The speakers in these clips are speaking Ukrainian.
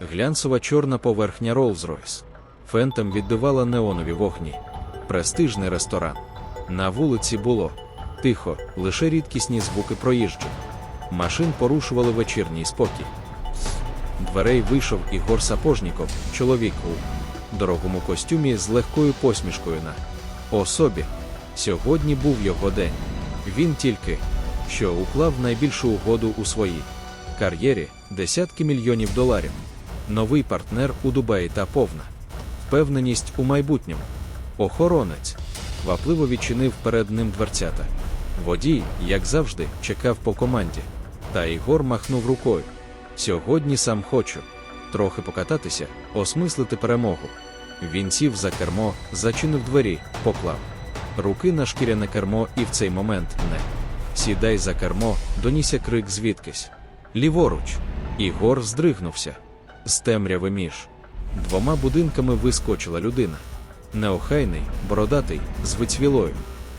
Глянцева чорна поверхня Rolls-Royce. Фентом відбивала неонові вогні. Престижний ресторан. На вулиці було тихо, лише рідкісні звуки проїжджих. Машин порушували вечірній спокій. Дверей вийшов Ігор Сапожніков, чоловік у дорогому костюмі з легкою посмішкою на особі. Сьогодні був його день. Він тільки що уклав найбільшу угоду у своїй кар'єрі десятки мільйонів доларів. Новий партнер у Дубаї та повна впевненість у майбутньому. Охоронець квапливо відчинив перед ним дверцята. Водій, як завжди, чекав по команді. Та Ігор махнув рукою. Сьогодні сам хочу трохи покататися, осмислити перемогу. Він сів за кермо, зачинив двері, поклав руки на шкіряне кермо, і в цей момент не сідай за кермо, донісся крик звідкись. Ліворуч. Ігор здригнувся. З темряви між двома будинками вискочила людина. Неохайний, бородатий, з вицвілою,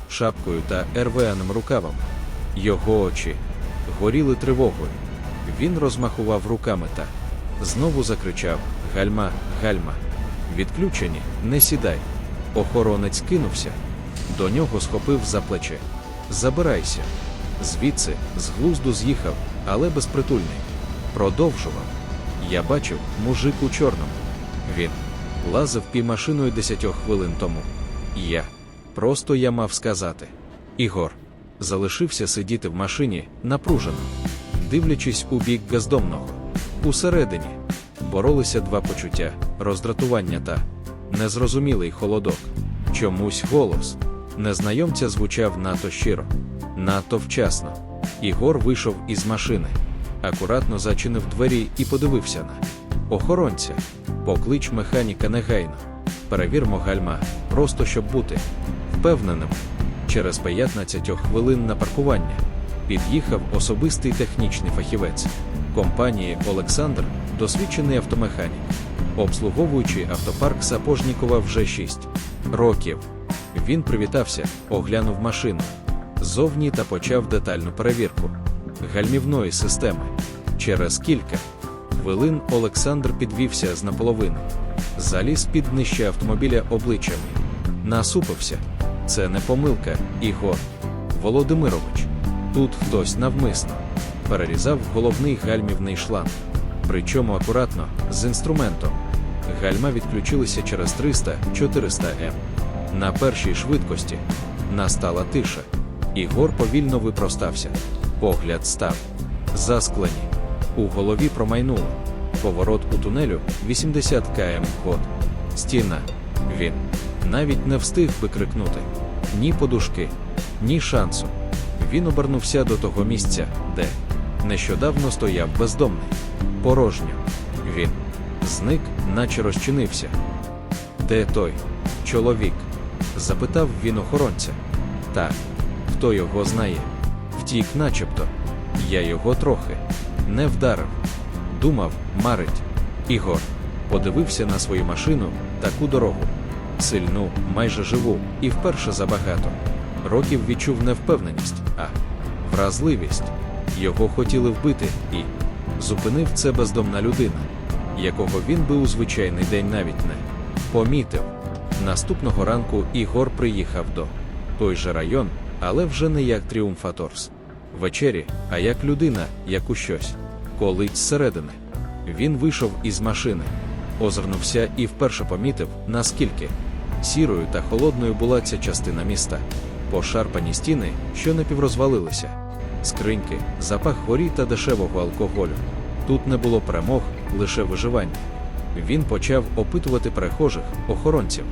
шапкою та ервеаним рукавами. Його очі горіли тривогою. Він розмахував руками та знову закричав: Гальма, гальма. Відключені, не сідай. Охоронець кинувся. До нього схопив за плече. Забирайся. Звідси, з глузду з'їхав, але безпритульний. Продовжував. Я бачив мужик у чорному. Він лазив півмашиною десятьох хвилин тому. Я. Просто я мав сказати. Ігор залишився сидіти в машині напружено, дивлячись у бік бездомного. Усередині боролися два почуття роздратування та незрозумілий холодок. Чомусь голос незнайомця звучав надто щиро, надто вчасно. Ігор вийшов із машини, акуратно зачинив двері і подивився на охоронця. Поклич механіка негайно. Перевірмо гальма, просто щоб бути впевненим. Через 15 хвилин на паркування під'їхав особистий технічний фахівець компанії Олександр, досвідчений автомеханік, обслуговуючи автопарк Сапожнікова вже 6 років. Він привітався, оглянув машину зовні та почав детальну перевірку гальмівної системи. Через кілька хвилин Олександр підвівся з наполовину, заліз під днище автомобіля обличчями, насупився. Це не помилка, Ігор Володимирович. Тут хтось навмисно перерізав головний гальмівний шланг, причому акуратно з інструментом. Гальма відключилися через 300-400 М. На першій швидкості настала тиша. Ігор повільно випростався. Погляд став засклені. У голові промайнуло. Поворот у тунелю 80 км ход. Стіна. Він навіть не встиг викрикнути ні подушки, ні шансу. Він обернувся до того місця, де нещодавно стояв бездомний. Порожньо. Він зник, наче розчинився. Де той чоловік? запитав він охоронця. Так, хто його знає? Втік, начебто. Я його трохи не вдарив. Думав, марить. Ігор подивився на свою машину, таку дорогу. Сильну, майже живу, і вперше забагато. Років відчув невпевненість, а вразливість. Його хотіли вбити, і зупинив це бездомна людина, якого він би у звичайний день навіть не помітив. Наступного ранку Ігор приїхав до той же район, але вже не як тріумфаторс. Вечері, а як людина, як у щось. Колить зсередини. Він вийшов із машини, озирнувся і вперше помітив, наскільки сірою та холодною була ця частина міста. Пошарпані стіни, що напіврозвалилися, скриньки, запах горі та дешевого алкоголю. Тут не було перемог, лише виживання. Він почав опитувати перехожих, охоронців,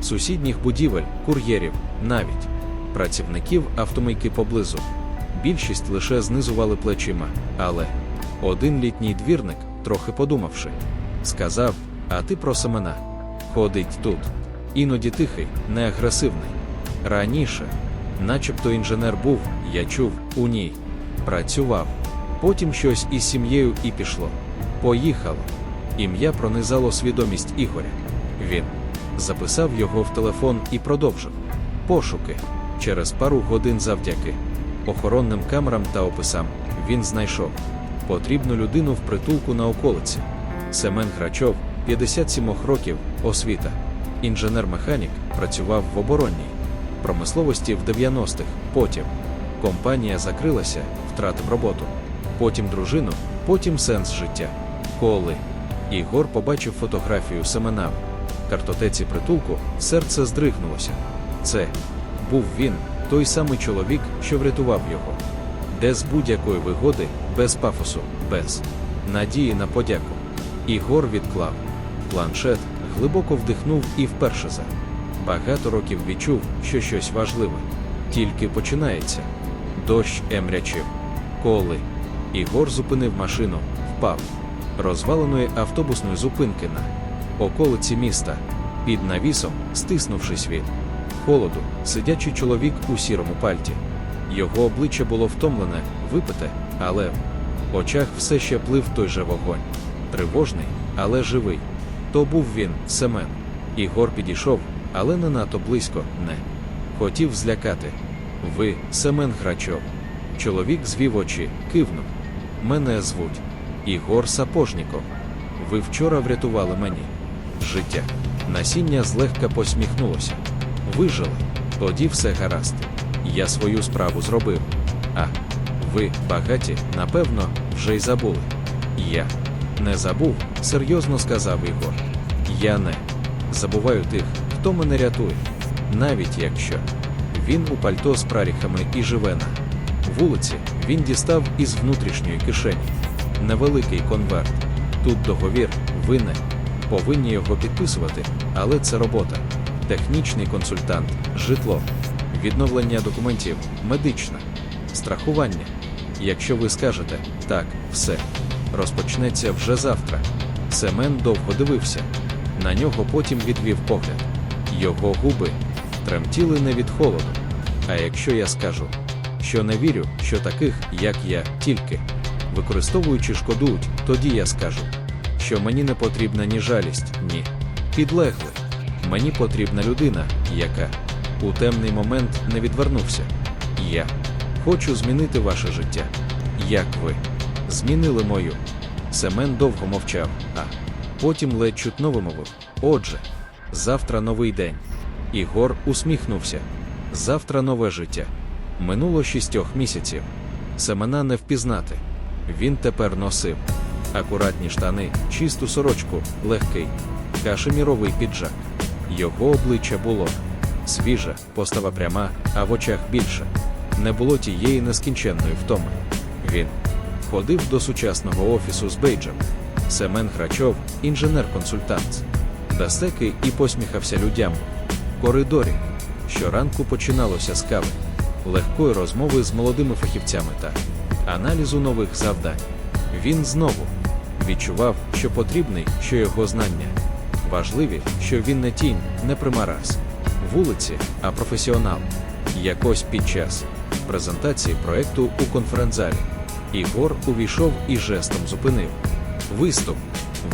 сусідніх будівель, кур'єрів, навіть працівників автомийки поблизу. Більшість лише знизували плечима, але один літній двірник, трохи подумавши, сказав: А ти про семена. Ходить тут. Іноді тихий, не агресивний. Раніше, начебто інженер був, я чув, у ній. Працював. Потім щось із сім'єю і пішло. Поїхало. Ім'я пронизало свідомість Ігоря. Він записав його в телефон і продовжив. Пошуки. Через пару годин завдяки охоронним камерам та описам він знайшов потрібну людину в притулку на околиці. Семен Грачов, 57 років, освіта. Інженер-механік, працював в оборонній промисловості в 90-х. Потім компанія закрилася, втратив роботу. Потім дружину, потім сенс життя. Коли Ігор побачив фотографію Семена в картотеці притулку, серце здригнулося. Це був він, той самий чоловік, що врятував його. Де з будь-якої вигоди, без пафосу, без надії на подяку. Ігор відклав планшет, глибоко вдихнув і вперше за багато років відчув, що щось важливе. Тільки починається. Дощ емрячив. Коли Ігор зупинив машину, впав розваленої автобусної зупинки на околиці міста, під навісом, стиснувшись від холоду, сидячий чоловік у сірому пальті. Його обличчя було втомлене, випите, але в очах все ще плив той же вогонь. Тривожний, але живий. То був він, Семен. Ігор підійшов, але не надто близько, не хотів злякати. Ви, Семен Грачов. Чоловік звів очі, кивнув. Мене звуть Ігор Сапожніков. Ви вчора врятували мені життя. Насіння злегка посміхнулося. Вижили. Тоді все гаразд. Я свою справу зробив. А ви, багаті, напевно, вже й забули. Я не забув, серйозно сказав Ігор. Я не забуваю тих, хто мене рятує. Навіть якщо він у пальто з праріхами і живе на вулиці, він дістав із внутрішньої кишені невеликий конверт. Тут договір, ви не повинні його підписувати, але це робота. Технічний консультант, житло, відновлення документів, медичне, страхування. Якщо ви скажете так, все розпочнеться вже завтра. Семен довго дивився. На нього потім відвів погляд. Його губи тремтіли не від холоду. А якщо я скажу, що не вірю, що таких, як я, тільки використовуючи шкодують, тоді я скажу, що мені не потрібна ні жалість, ні підлеглих. Мені потрібна людина, яка у темний момент не відвернувся. Я хочу змінити ваше життя. Як ви змінили мою? Семен довго мовчав, а потім ледь чутно вимовив. Отже, завтра новий день. Ігор усміхнувся. Завтра нове життя. Минуло шістьох місяців. Семена не впізнати. Він тепер носив акуратні штани, чисту сорочку, легкий, кашеміровий піджак. Його обличчя було свіже, постава пряма, а в очах більше. Не було тієї нескінченної втоми. Він ходив до сучасного офісу з бейджем. Семен Грачов, інженер-консультант, безпеки і посміхався людям. В коридорі щоранку починалося з кави, легкої розмови з молодими фахівцями та аналізу нових завдань. Він знову відчував, що потрібний, що його знання важливі, що він не тінь, не примараз вулиці, а професіонал. Якось під час презентації проекту у конференц-залі Ігор увійшов і жестом зупинив. Виступ.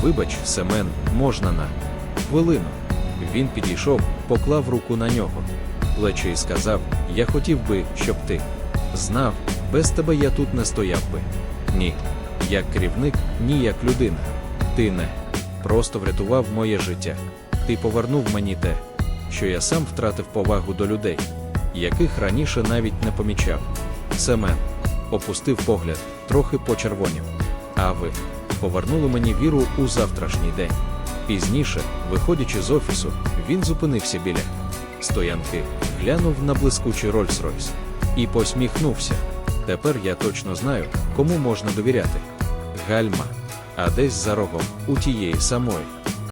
Вибач, Семен, можна на хвилину. Він підійшов, поклав руку на нього. Плече і сказав: Я хотів би, щоб ти знав, без тебе я тут не стояв би. Ні. Як керівник, ні як людина. Ти не просто врятував моє життя. Ти повернув мені те, що я сам втратив повагу до людей, яких раніше навіть не помічав. Семен опустив погляд, трохи почервонів. А ви повернули мені віру у завтрашній день. Пізніше, виходячи з офісу, він зупинився біля стоянки, глянув на блискучий Рольс-Ройс і посміхнувся. Тепер я точно знаю, кому можна довіряти. Гальма, а десь за рогом у тієї самої.